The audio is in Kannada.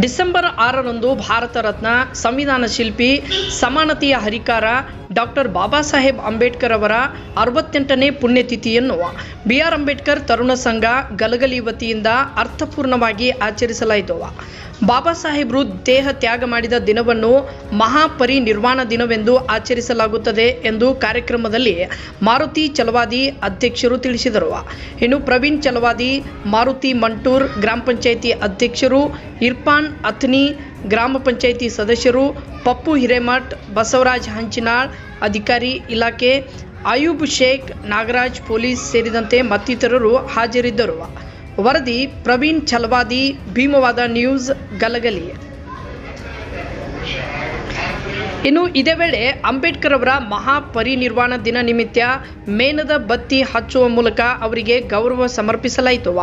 ಡಿಸೆಂಬರ್ ಆರರಂದು ಭಾರತ ರತ್ನ ಸಂವಿಧಾನ ಶಿಲ್ಪಿ ಸಮಾನತೆಯ ಹರಿಕಾರ ಡಾಕ್ಟರ್ ಬಾಬಾ ಸಾಹೇಬ್ ಅಂಬೇಡ್ಕರ್ ಅವರ ಅರವತ್ತೆಂಟನೇ ಪುಣ್ಯತಿಥಿಯನ್ನು ಬಿ ಆರ್ ಅಂಬೇಡ್ಕರ್ ತರುಣ ಸಂಘ ಗಲಗಲಿ ವತಿಯಿಂದ ಅರ್ಥಪೂರ್ಣವಾಗಿ ಆಚರಿಸಲಾಯಿತು. ಬಾಬಾ ಸಾಹೇಬರು ದೇಹ ತ್ಯಾಗ ಮಾಡಿದ ದಿನವನ್ನು ಮಹಾಪರಿನಿರ್ವಾಣ ದಿನವೆಂದು ಆಚರಿಸಲಾಗುತ್ತದೆ ಎಂದು ಕಾರ್ಯಕ್ರಮದಲ್ಲಿ ಮಾರುತಿ ಚಲವಾದಿ ಅಧ್ಯಕ್ಷರು ತಿಳಿಸಿದರು. ಇನ್ನು ಪ್ರವೀಣ್ ಚಲವಾದಿ, ಮಾರುತಿ ಮಂಟೂರ್, ಗ್ರಾಮ ಪಂಚಾಯಿತಿ ಅಧ್ಯಕ್ಷರು, ಇರ್ಫಾನ್ ಅಥ್ನಿ ಗ್ರಾಮ ಪಂಚಾಯಿತಿ ಸದಸ್ಯರು, ಪಪ್ಪು ಹಿರೇಮಠ್, ಬಸವರಾಜ್ ಹಂಚಿನಾಳ್, ಅಧಿಕಾರಿ ಇಲಾಖೆ ಆಯೂಬ್ ಶೇಖ್ ನಾಗರಾಜ್, ಪೊಲೀಸ್ ಸೇರಿದಂತೆ ಮತ್ತಿತರರು ಹಾಜರಿದ್ದರು. ವರದಿ ಪ್ರವೀಣ್ ಚಲವಾದಿ ಭೀಮವಾದ ನ್ಯೂಸ್, ಗಲಗಲಿ. ಇನ್ನು ಇದೇ ವೇಳೆ ಅಂಬೇಡ್ಕರ್ ಅವರ ಮಹಾಪರಿನಿರ್ವಾಣ ದಿನ ನಿಮಿತ್ತ ಮೇನದ ಬತ್ತಿ ಹಚ್ಚುವ ಮೂಲಕ ಅವರಿಗೆ ಗೌರವ ಸಮರ್ಪಿಸಲಾಯಿತು.